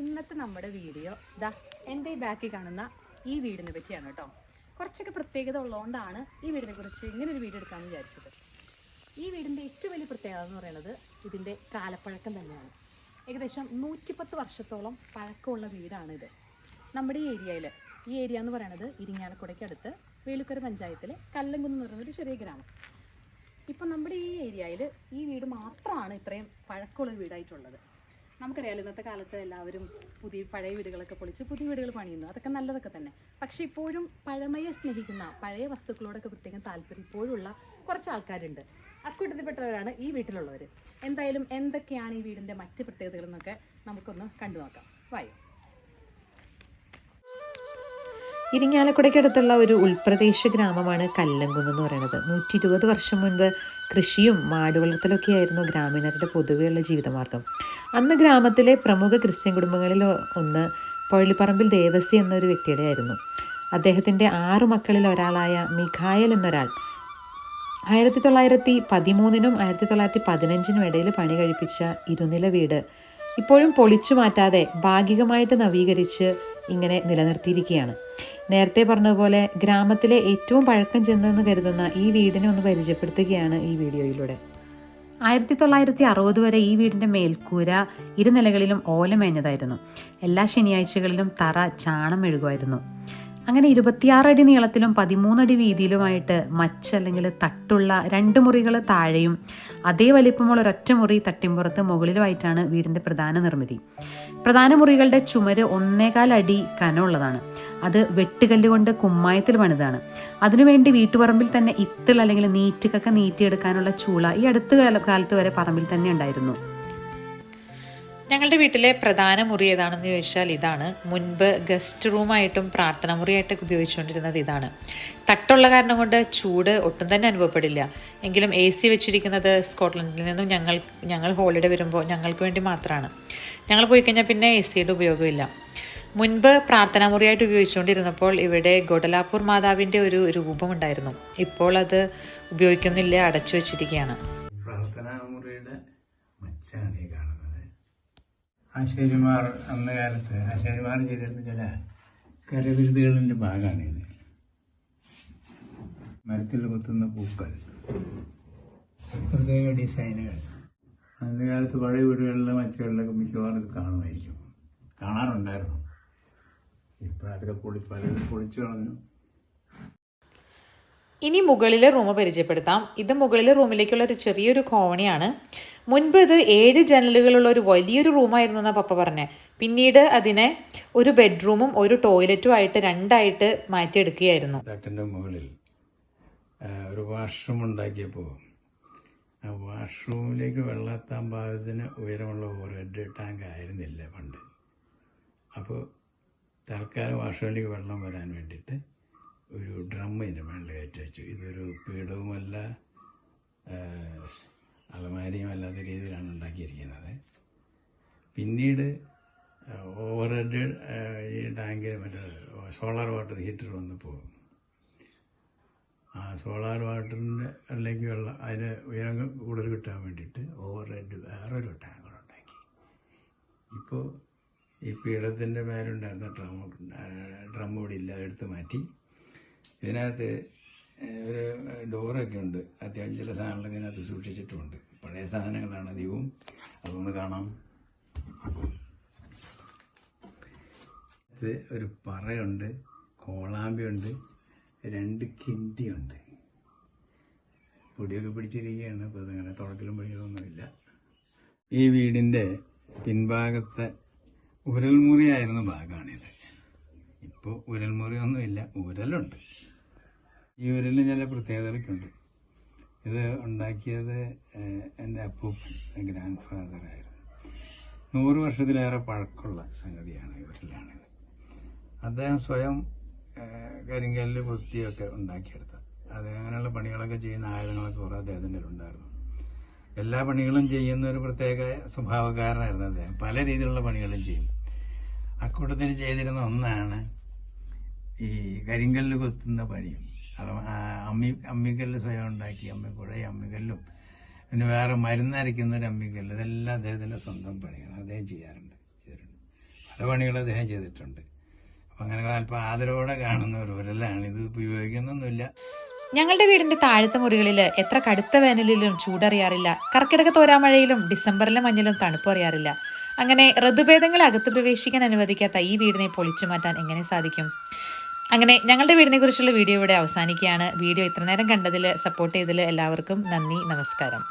ഇന്നത്തെ നമ്മുടെ വീഡിയോ ദാ എന്റെ ഈ ബാക്കിൽ കാണുന്ന ഈ വീടിനെ പറ്റിയാണ് കേട്ടോ. കുറച്ചൊക്കെ പ്രത്യേകത ഉള്ളതുകൊണ്ടാണ് ഈ വീടിനെ കുറിച്ച് ഇങ്ങനെ ഒരു വീഡിയോ എടുക്കാമെന്ന് വിചാരിച്ചത്. ഈ വീടിന്റെ ഏറ്റവും വലിയ പ്രത്യേകത എന്ന് പറയുന്നത് ഇതിന്റെ കാലപ്പഴക്കം തന്നെയാണ്. ഏകദേശം നൂറ്റിപ്പത്ത് വർഷത്തോളം പഴക്കമുള്ള വീടാണിത്. നമ്മുടെ ഈ ഏരിയയിൽ ഈ ഏരിയ എന്ന് പറയുന്നത് ഇരിങ്ങാലക്കുടയ്ക്കടുത്ത് വേലുക്കര പഞ്ചായത്തിലെ കല്ലങ്കുന്ന് എന്ന് പറയുന്ന ചെറിയ ഗ്രാമം. ഇപ്പം നമ്മുടെ ഈ ഏരിയയിൽ ഈ വീട് മാത്രമാണ് ഇത്രയും പഴക്കമുള്ള വീടായിട്ടുള്ളത്. നമുക്കറിയാലോ ഇന്നത്തെ കാലത്ത് എല്ലാവരും പുതിയ പഴയ വീടുകളൊക്കെ പൊളിച്ച് പുതിയ വീടുകൾ പണിയുന്നു. അതൊക്കെ നല്ലതൊക്കെ തന്നെ. പക്ഷെ ഇപ്പോഴും പഴമയെ സ്നേഹിക്കുന്ന പഴയ വസ്തുക്കളോടൊക്കെ പ്രത്യേകം താല്പര്യം ഇപ്പോഴുള്ള കുറച്ച് ആൾക്കാരുണ്ട്. അക്കൂട്ടത്തിൽപ്പെട്ടവരാണ് ഈ വീട്ടിലുള്ളവർ എന്തായാലും എന്തൊക്കെയാണ് ഈ വീടിന്റെ മറ്റ് പ്രത്യേകതകൾ എന്നൊക്കെ നമുക്കൊന്ന് കണ്ടു നോക്കാം വായോ. ഇരിങ്ങാലക്കുടയ്ക്കടുത്തുള്ള ഒരു ഉൾപ്രദേശ ഗ്രാമമാണ് കല്ലങ്കുന്ന് എന്ന് പറയുന്നത്. നൂറ്റി ഇരുപത് വർഷം മുൻപ് കൃഷിയും മാട് വളർത്തലൊക്കെയായിരുന്നു ഗ്രാമീണരുടെ പൊതുവെയുള്ള ജീവിതമാർഗം. അന്ന് ഗ്രാമത്തിലെ പ്രമുഖ ക്രിസ്ത്യൻ കുടുംബങ്ങളിൽ ഒന്ന് പള്ളിപ്പറമ്പിൽ ദേവസ്യ എന്നൊരു വ്യക്തിയുടെ ആയിരുന്നു അദ്ദേഹത്തിന്റെ ആറു മക്കളിൽ ഒരാളായ മിഖായൽ എന്നൊരാൾ ആയിരത്തി തൊള്ളായിരത്തി പതിമൂന്നിനും ആയിരത്തി തൊള്ളായിരത്തി പതിനഞ്ചിനും ഇടയിൽ പണി കഴിപ്പിച്ച ഇരുനില വീട് ഇപ്പോഴും പൊളിച്ചു മാറ്റാതെ ഭാഗികമായിട്ട് നവീകരിച്ച് ഇങ്ങനെ നിലനിർത്തിയിരിക്കുകയാണ്. നേരത്തെ പറഞ്ഞതുപോലെ ഗ്രാമത്തിലെ ഏറ്റവും പഴക്കം ചെന്നതെന്ന് കരുതുന്ന ഈ വീടിനെ ഒന്ന് പരിചയപ്പെടുത്തുകയാണ് ഈ വീഡിയോയിലൂടെ. ആയിരത്തി തൊള്ളായിരത്തി അറുപത് വരെ ഈ വീടിന്റെ മേൽക്കൂര ഇരുനിലകളിലും ഓലമേഞ്ഞതായിരുന്നു. എല്ലാ ശനിയാഴ്ചകളിലും തറ ചാണം മെഴുകുമായിരുന്നു. അങ്ങനെ ഇരുപത്തിയാറടി നീളത്തിലും പതിമൂന്നടി വീതിയിലുമായിട്ട് മച്ച് അല്ലെങ്കിൽ തട്ടുള്ള രണ്ട് മുറികൾ താഴെയും അതേ വലിപ്പമുള്ള ഒരൊറ്റ മുറി തട്ടിമ്പുറത്ത് മുകളിലുമായിട്ടാണ് വീടിന്റെ പ്രധാന നിർമ്മിതി. പ്രധാന മുറികളുടെ ചുമര് ഒന്നേകാൽ അടി കനമുള്ളതാണ്. അത് വെട്ടുകല്ല് കൊണ്ട് കുമ്മായത്തിൽ പണിതാണ്. അതിനുവേണ്ടി വീട്ടുപറമ്പിൽ തന്നെ ഇത്തിൾ അല്ലെങ്കിൽ നീറ്റുകൊക്കെ നീറ്റിയെടുക്കാനുള്ള ചൂള ഈ അടുത്ത കാല കാലത്ത് വരെ പറമ്പിൽ തന്നെ ഉണ്ടായിരുന്നു. ഞങ്ങളുടെ വീട്ടിലെ പ്രധാന മുറി ഏതാണെന്ന് ചോദിച്ചാൽ ഇതാണ്. മുൻപ് ഗസ്റ്റ് റൂമായിട്ടും പ്രാർത്ഥന മുറിയായിട്ടൊക്കെ ഉപയോഗിച്ചുകൊണ്ടിരുന്നത് ഇതാണ്. തട്ടുള്ള കാരണം കൊണ്ട് ചൂട് ഒട്ടും തന്നെ അനുഭവപ്പെടില്ല. എങ്കിലും എ സി വെച്ചിരിക്കുന്നത് സ്കോട്ട്ലൻഡിൽ നിന്നും ഞങ്ങൾ ഞങ്ങൾ ഹോളിഡേ വരുമ്പോൾ ഞങ്ങൾക്ക് വേണ്ടി മാത്രമാണ്. ഞങ്ങൾ പോയി കഴിഞ്ഞാൽ പിന്നെ എ സിയുടെ ഉപയോഗമില്ല. മുൻപ് പ്രാർത്ഥനാ മുറിയായിട്ട് ഉപയോഗിച്ചുകൊണ്ടിരുന്നപ്പോൾ ഇവിടെ ഗൊഡലാപൂർ മാതാവിന്റെ ഒരു രൂപമുണ്ടായിരുന്നു. ഇപ്പോൾ അത് ഉപയോഗിക്കുന്നില്ല അടച്ചു വെച്ചിരിക്കുകയാണ്. ആശാരിമാർ അന്ന കാലത്ത് ആശാരിമാർ ചെയ്തിരുന്ന ചില കരവിരുതുകളിന്റെ ഇത് മരത്തിൽ കുത്തുന്ന പൂക്കൾ പ്രത്യേക ഡിസൈനുകൾ. അന്ന് കാലത്ത് പഴയ വീടുകളിലും അച്ചുകളിലൊക്കെ മിക്കവാറും ഇത് കാണുമായിരിക്കും. കാണാറുണ്ടായിരുന്നു. ഇപ്പോഴതൊക്കെ പൊളി പലരും പൊളിച്ചു കളഞ്ഞു. ഇനി മുകളിലെ റൂം പരിചയപ്പെടുത്താം. ഇത് മുകളിലെ റൂമിലേക്കുള്ള ഒരു ചെറിയൊരു കോവണിയാണ് മുൻപ് ഇത് ഏഴ് ജനലുകളുള്ള ഒരു വലിയൊരു റൂമായിരുന്നു എന്നാ പപ്പ പറഞ്ഞത് പിന്നീട് അതിനെ ഒരു ബെഡ്റൂമും ഒരു ടോയ്ലറ്റും ആയിട്ട് രണ്ടായിട്ട് മാറ്റിയെടുക്കുകയായിരുന്നു. മുകളിൽ ഒരു വാഷ്റൂം ഉണ്ടാക്കിയപ്പോൾ ആ വാഷ്റൂമിലേക്ക് വെള്ളമെത്താൻ പാകത്തിന് ഉയരമുള്ള ഒരു ടാങ്ക് ആയിരുന്നില്ല പണ്ട്. അപ്പോൾ തൽക്കാലം വാഷ്റൂമിലേക്ക് വെള്ളം വരാൻ വേണ്ടിയിട്ട് ഒരു ഡ്രം ഇതിന്റെ മേളിൽ കയറ്റി വെച്ചു. ഇതൊരു പീഠവുമല്ല അലമാരിയും അല്ലാത്ത രീതിയിലാണ് ഉണ്ടാക്കിയിരിക്കുന്നത്. പിന്നീട് ഓവർ ഹെഡ് ഈ ടാങ്ക് മറ്റേ സോളാർ വാട്ടർ ഹീറ്റർ വന്നപ്പോൾ ആ സോളാർ വാട്ടറിന്റെ അല്ലെങ്കിൽ വെള്ളം അതിന് ഉയരം കൂടുതൽ കിട്ടാൻ വേണ്ടിയിട്ട് ഓവർ ഹെഡ് വേറൊരു ടാങ്കർ ഉണ്ടാക്കി. ഇപ്പോൾ ഈ പീഠത്തിന്റെ മേലുണ്ടായിരുന്ന ഡ്രം ഡ്രം കൂടി ഇല്ലാതെ എടുത്ത് മാറ്റി ഇതിനകത്ത് ഒരു ഡോറൊക്കെ ഉണ്ട് അത്യാവശ്യം ചില സാധനങ്ങളൊക്കെ ഇതിനകത്ത് സൂക്ഷിച്ചിട്ടുമുണ്ട്. പഴയ സാധനങ്ങളാണ് അധികവും. അതൊന്ന് കാണാം. ഒരു പറയുണ്ട് കോളാമ്പിയുണ്ട് രണ്ട് കിണ്ടിയുണ്ട്. പൊടിയൊക്കെ പിടിച്ചിരിക്കുകയാണ് അപ്പോൾ അതങ്ങനെ തുടക്കലും പണികളൊന്നുമില്ല ഈ വീടിന്റെ പിൻഭാഗത്തെ ഉരൽമുറിയായിരുന്ന ഭാഗമാണിത്. ഇപ്പോൾ ഉരൽമുറിയൊന്നുമില്ല ഉരലുണ്ട്. ഈ ഉരലിന് ചില പ്രത്യേകതകളൊക്കെ ഉണ്ട് ഇത് ഉണ്ടാക്കിയത് എന്റെ അപ്പൂപ്പൻ ഗ്രാൻഡ് ഫാദറായിരുന്നു നൂറ് വർഷത്തിലേറെ പഴക്കമുള്ള സംഗതിയാണ് ഈ ഉരലാണിത് അദ്ദേഹം സ്വയം കരിങ്കല്ല് കൊത്തിയൊക്കെ ഉണ്ടാക്കിയെടുത്ത അത് അങ്ങനെയുള്ള പണികളൊക്കെ ചെയ്യുന്ന ആയുധങ്ങളൊക്കെ കുറേ അദ്ദേഹത്തിന്റെ ഉണ്ടായിരുന്നു എല്ലാ പണികളും ചെയ്യുന്ന ഒരു പ്രത്യേക സ്വഭാവക്കാരനായിരുന്നു അദ്ദേഹം. പല രീതിയിലുള്ള പണികളും ചെയ്യും അക്കൂട്ടത്തിൽ ചെയ്തിരുന്ന ഒന്നാണ് ഈ കരിങ്കല്ല് കൊത്തുന്ന പണിയും. അമ്മി അമ്മിക്കല്ല് സ്വയം ഉണ്ടാക്കി അമ്മി കുറേ അമ്മിക്കല്ലും. പിന്നെ വേറെ മരുന്നരയ്ക്കുന്ന ഒരു അമ്മിക്കല്ല് ഇതെല്ലാം അദ്ദേഹത്തിന്റെ സ്വന്തം പണിയാണ്. അദ്ദേഹം ചെയ്യാറുണ്ട് ചെയ്തിട്ടുണ്ട്. പല പണികളും അദ്ദേഹം ചെയ്തിട്ടുണ്ട്. അപ്പം അങ്ങനെ അല്പം ആദരവോടെ കാണുന്ന ഒരു ഇത് ഉപയോഗിക്കുന്നൊന്നുമില്ല. ഞങ്ങളുടെ വീടിന്റെ താഴത്തെ മുറികളിൽ എത്ര കടുത്ത വേനലിലും ചൂടറിയാറില്ല. കർക്കിടക തോരാമഴയിലും ഡിസംബറിലെ മഞ്ഞിലും തണുപ്പ് അറിയാറില്ല. അങ്ങനെ ഋതുഭേദങ്ങൾ അകത്ത് പ്രവേശിക്കാൻ അനുവദിക്കാത്ത ഈ വീടിനെ പൊളിച്ചു മാറ്റാൻ എങ്ങനെ സാധിക്കും? അങ്ങനെ ഞങ്ങളുടെ വീടിനെ കുറിച്ചുള്ള വീഡിയോ ഇവിടെ അവസാനിക്കുകയാണ്. വീഡിയോ ഇത്ര നേരം കണ്ടതിൽ സപ്പോർട്ട് ചെയ്തതിൽ എല്ലാവർക്കും നന്ദി നമസ്കാരം.